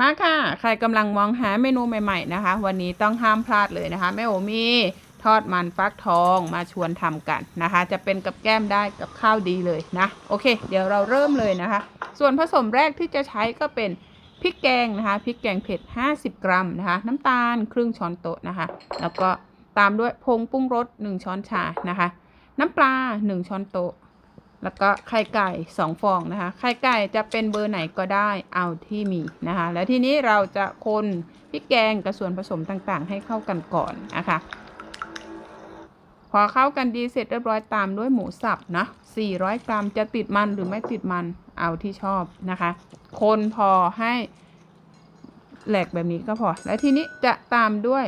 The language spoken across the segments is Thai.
มาค่ะ ใครกำลังมองหาเมนูใหม่ๆนะคะ วันนี้ต้องห้ามพลาดเลยนะคะแม่โอมีทอดมันฟักทองมาชวนทำกันนะคะ จะเป็นกับแก้มได้กับข้าวดีเลยนะ โอเค เดี๋ยวเราเริ่มเลยนะคะ ส่วนผสมแรกที่จะใช้ก็เป็นพริกแกงนะคะพริกแกงเผ็ด 50 กรัมนะคะ น้ำตาลครึ่งช้อนโต๊ะนะคะ แล้วก็ตามด้วยผงปรุงรส 1 ช้อนชานะคะ น้ำปลา 1 ช้อนโต๊ะ แล้วก็ไข่ไก่2ฟองนะคะไข่ไก่จะเป็นเบอร์ไหนก็ได้เอาที่มีนะคะแล้วทีนี้เราจะคนพริกแกงกับส่วนผสมต่างๆ ให้เข้ากันก่อนนะคะพอเข้ากันดีเสร็จเรียบร้อยตามด้วยหมูสับนะ400 กรัมจะติดมันหรือไม่ติดมันเอาที่ชอบนะคะ คนพอให้แหลกแบบนี้ก็พอ แล้วทีนี้จะตามด้วย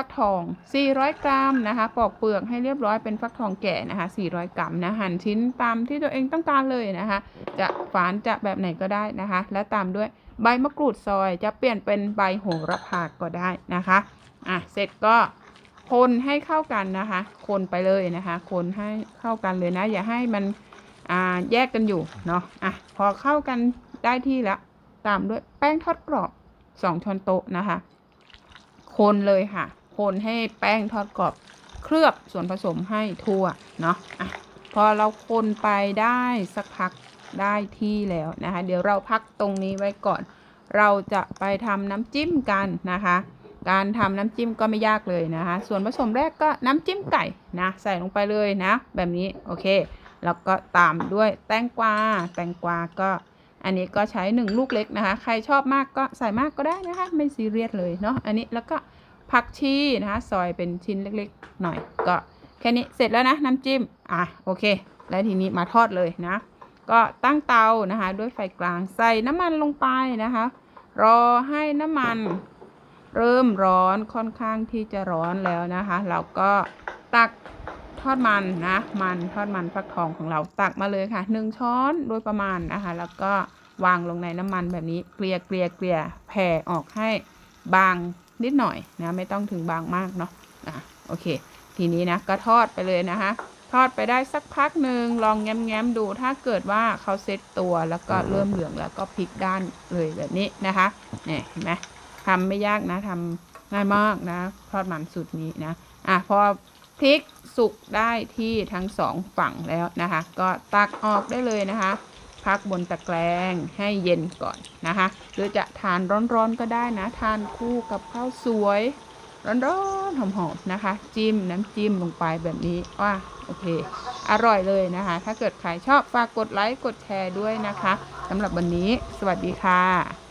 ฟักทอง 400 กรัมนะคะ ปอกเปลือกให้เรียบร้อยเป็นฟักทองแก่นะคะ 400 กรัมนะ หั่นชิ้นตามที่ตัวเองต้องการเลยนะคะ จะฝานจะแบบไหนก็ได้นะคะ และตามด้วยใบมะกรูดซอยจะเปลี่ยนเป็นใบโหระพาก็ได้นะคะ อะ เสร็จก็คนให้เข้ากันนะคะ คนไปเลยนะคะ คนให้เข้ากันเลยนะ อย่าให้มันอ่าแยกกันอยู่เนาะ อะ พอเข้ากันได้ที่แล้ว ตามด้วยแป้งทอดกรอบ 2ช้อนโต๊ะนะคะ คนเลยค่ะ คนให้แป้งทอดกรอบเคลือบส่วนผสมให้ทั่วเนาะอะพอเราคนไปได้สักพักได้ที่แล้วนะคะ เดี๋ยวเราพักตรงนี้ไว้ก่อน เราจะไปทำน้ำจิ้มกันนะคะ การทำน้ำจิ้มก็ไม่ยากเลยนะคะ ส่วนผสมแรกก็น้ำจิ้มไก่นะใส่ลงไปเลยนะ แบบนี้โอเค แล้วก็ตามด้วยแตงกวาแตงกวาก็อันนี้ก็ใช้ 1 ลูกเล็กนะคะ ใครชอบมากก็ใส่มากก็ได้นะคะ ไม่ซีเรียสเลยเนาะ อันนี้แล้วก็ ผักชีนะคะซอยเป็นชิ้นเล็กๆ หน่อย ก็แค่นี้เสร็จแล้วนะน้ำจิ้ม อะโอเค แล้วทีนี้มาทอดเลยนะ ก็ตั้งเตานะคะ ด้วยไฟกลางใส่น้ำมันลงไปนะคะ รอให้น้ำมันเริ่มร้อนค่อนข้างที่จะร้อนแล้วนะคะ เราก็ตักทอดมันนะ มันทอดมันฟักทองของเราตักมาเลยค่ะหนึ่งช้อนโดยประมาณนะคะ แล้วก็วางลงในน้ำมันแบบนี้เกลี่ยเกลี่ยเกลี่ยแผ่ออกให้บาง นิดหน่อยนะไม่ต้องถึงบางมากเนาะอะโอเค ทีนี้นะก็ทอดไปเลยนะคะทอดไปได้สักพักหนึ่งลองแง้มๆดูถ้าเกิดว่าเขาเซ็ตตัวแล้วก็เริ่มเหลืองแล้วก็พลิกด้านเลยแบบนี้นะคะเนี่ยเห็นไหมทำไม่ยากนะทำง่ายมากนะ ทอดมันสูตรนี้นะอะพอพริกสุกได้ที่ทั้งสองฝั่งแล้วนะคะ ก็ตักออกได้เลยนะคะ พักบนตะแกรงให้เย็นก่อนนะคะ หรือจะทานร้อนๆก็ได้นะ ทานคู่กับข้าวสวย ร้อนๆหอมๆนะคะ จิ้มน้ำจิ้มลงไปแบบนี้ว่าโอเค อร่อยเลยนะคะ ถ้าเกิดใครชอบฝากกดไลค์กดแชร์ด้วยนะคะสำหรับวันนี้ สวัสดีค่ะ